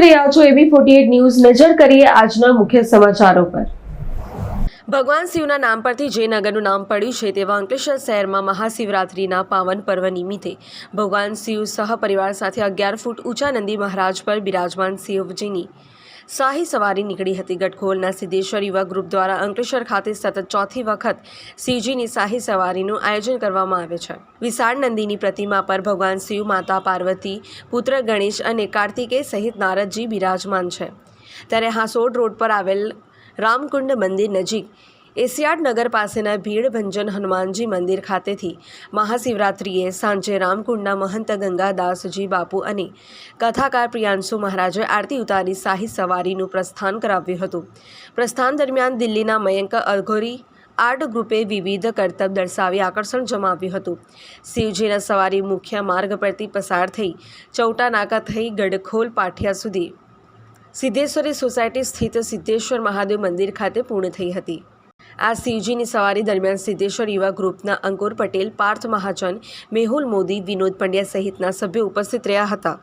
રહ્યા છો એબી forty news. નજર કરીએ આજના મુખ્ય સમાચારો પર. ભગવાન શિવના નામ પરથી જે નગરનું નામ પડ્યું છે તેવા અંકલેશ્વર શહેરમાં મહાશિવરાત્રિના પાવન પર્વ નિમિત્તે ભગવાન શિવ સહપરિવાર સાથે અગિયાર ફૂટ ઊંચા નંદી મહારાજ પર બિરાજમાન શિવજીની શાહી સવારી નીકળી હતી ગટખોલના સિદ્ધેશ્વર યુવા ગ્રુપ દ્વારા અંકલેશ્વર ખાતે સતત ચોથી વખત શિવજીની શાહી સવારીનું આયોજન કરવામાં આવે છે. વિશાળ નંદીની પ્રતિમા પર ભગવાન શિવ, માતા પાર્વતી, પુત્ર ગણેશ અને કાર્તિકેય સહિત નારદજી બિરાજમાન છે. ત્યારે હાંસોડ રોડ પર આવેલ રામકુંડ મંદિર નજીક એશિયાડ નગર પાસેના ભીડભંજન હનુમાનજી મંદિર ખાતેથી મહાશિવરાત્રિએ સાંજે રામકુંડના મહંત ગંગાદાસજી બાપુ અને કથાકાર પ્રિયાંશુ મહારાજે આરતી ઉતારી શાહી સવારીનું પ્રસ્થાન કરાવ્યું હતું. પ્રસ્થાન દરમિયાન દિલ્હીના મયંક અઘોરી આર્ટ ગ્રુપે વિવિધ કરતબ દર્શાવી આકર્ષણ જમાવ્યું હતું. શિવજીના સવારી મુખ્ય માર્ગ પરથી પસાર થઈ ચૌટા નાકા થઈ ગડખોલ પાટિયા સુધી સિદ્ધેશ્વરી સોસાયટી સ્થિત સિદ્ધેશ્વર મહાદેવ મંદિર ખાતે પૂર્ણ થઈ હતી. આ શિવજીની સવારી દરમિયાન સિદ્ધેશ્વર યુવા ગ્રુપના અંકુર પટેલ, પાર્થ મહાજન, મેહુલ મોદી, વિનોદ પંડ્યા સહિતના સભ્યો ઉપસ્થિત રહ્યા હતા.